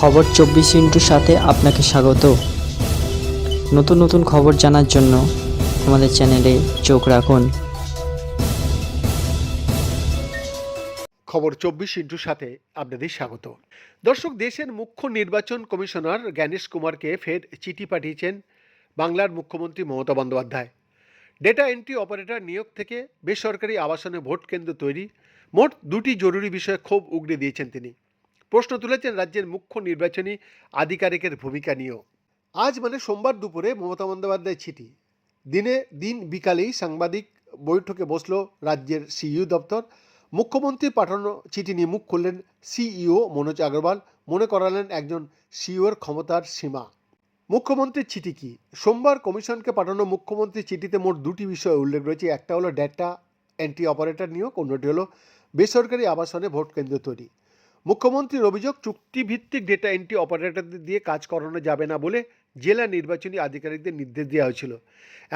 খবর চব্বিশ ইন্টুর সাথে আপনাকে স্বাগত। নতুন নতুন খবর জানার জন্য আমাদের চ্যানেলে চোখ রাখুন। খবর চব্বিশ ইন্টুর সাথে আপনাদের স্বাগত। দর্শক, দেশের মুখ্য নির্বাচন কমিশনার জ্ঞানেশ কুমারকে ফের চিঠি পাঠিয়েছেন বাংলার মুখ্যমন্ত্রী Mamata Bandyopadhyay. Data entry operator নিয়োগ থেকে বেসরকারি আবাসনে ভোট কেন্দ্র তৈরি। মোট দুটি জরুরি বিষয়ে ক্ষোভ উগড়ে দিয়েছেন তিনি। প্রশ্ন তুলেছেন রাজ্যের মুখ্য নির্বাচনী আধিকারিকের ভূমিকা নিয়েও। আজ মানে সোমবার দুপুরে মমতা বন্দ্যোপাধ্যায় চিঠি। দিনে দিন বিকালেই সাংবাদিক বৈঠকে বসল রাজ্যের সিইউ দপ্তর। মুখ্যমন্ত্রী পাঠানো চিঠি নিয়ে মুখ খুললেন সিইও মনোজ আগরওয়াল। মনে করালেন একজন সিইওর ক্ষমতার সীমা। মুখ্যমন্ত্রীর চিঠি কি? সোমবার কমিশনকে পাঠানো মুখ্যমন্ত্রীর চিঠিতে মোট দুটি বিষয় উল্লেখ রয়েছে। একটা হলো ডেটা এন্ট্রি অপারেটর নিয়োগ, অন্যটি হলো বেসরকারি আবাসনে ভোট কেন্দ্র তৈরি। মুখ্যমন্ত্রীর অভিযোগ, চুক্তিভিত্তিক ডেটা এন্ট্রি অপারেটরদের দিয়ে কাজ করানো যাবে না বলে জেলা নির্বাচনী আধিকারিকদের নির্দেশ দেওয়া হয়েছিল।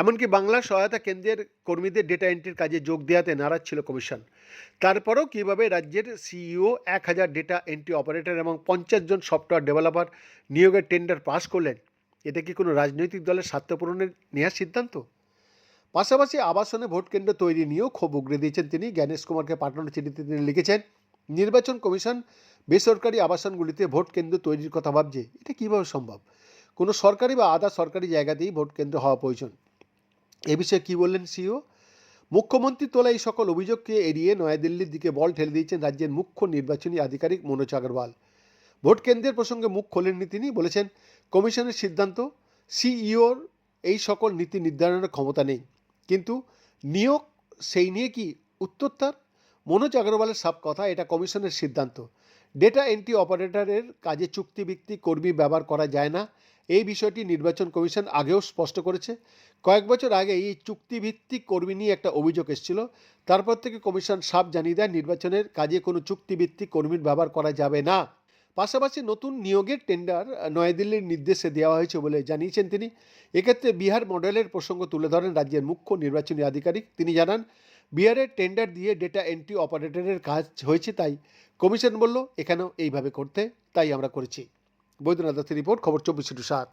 এমনকি বাংলা সহায়তা কেন্দ্রের কর্মীদের ডেটা এন্ট্রির কাজে যোগ দেওয়াতে নারাজ ছিল কমিশন। তারপরেও কীভাবে রাজ্যের সিইও এক হাজার ডেটা এন্ট্রি অপারেটর এবং পঞ্চাশ জন সফটওয়্যার ডেভেলপার নিয়োগের টেন্ডার পাস করলেন এটা কি কোনো রাজনৈতিক দলের স্বার্থ পূরণের নেওয়ার সিদ্ধান্ত? পাশাপাশি আবাসনে ভোট কেন্দ্র তৈরি নিয়েও ক্ষোভ উগড়ে দিয়েছেন তিনি। জ্ঞানেশ কুমারকে পাঠানো চিঠিতে তিনি লিখেছেন নির্বাচন কমিশন বেসরকারি আবাসনগুলিতে ভোট কেন্দ্র তৈরির কথা ভাবছে। এটা কীভাবে সম্ভব? কোনো সরকারি বা আধা সরকারি জায়গাতেই ভোট কেন্দ্র হওয়া প্রয়োজন। এ বিষয়ে কী বললেন সিও মুখ্যমন্ত্রী তোলা এই সকল অভিযোগকে এড়িয়ে নয়াদিল্লির দিকে বল ঠেলে দিয়েছেন রাজ্যের মুখ্য নির্বাচনী আধিকারিক মনোজ আগরওয়াল। ভোট কেন্দ্রের প্রসঙ্গে মুখ খোলেননি তিনি, বলেছেন, কমিশনের সিদ্ধান্ত, সিইওর এই সকল নীতি নির্ধারণের ক্ষমতা নেই। কিন্তু নিয়োগ সেই নিয়ে কি উত্তর তার? মনোজ আগরওয়ালের সাপ কথা এটা কমিশনের সিদ্ধান্ত। ডেটা এন্ট্রি অপারেটরের কাজে চুক্তিভিত্তিক কর্মী ব্যবহার করা যায় না। এই বিষয়টি নির্বাচন কমিশন আগেও স্পষ্ট করেছে। কয়েক বছর আগে এই চুক্তিভিত্তিক কর্মী নিয়ে একটা অভিযোগ এসেছিল। তারপর থেকে কমিশন সাপ জানিয়ে দেয়, নির্বাচনের কাজে কোনো চুক্তিভিত্তিক কর্মীর ব্যবহার করা যাবে না। পাশাপাশি নতুন নিয়োগের টেন্ডার নয়াদিল্লির নির্দেশে দেওয়া হয়েছে বলে জানিয়েছেন তিনি। এক্ষেত্রে বিহার মডেলের প্রসঙ্গ তুলে ধরেন রাজ্যের মুখ্য নির্বাচনী আধিকারিক। তিনি জানান বিহারের টেন্ডার দিয়ে ডেটা এন্ট্রি অপারেটরের কাজ হয়েছে তাই কমিশন বলল, এখানেও এইভাবে করতে। তাই আমরা করেছি। বৈদ্যনাথ দাসের রিপোর্ট খবর চব্বিশ সাত।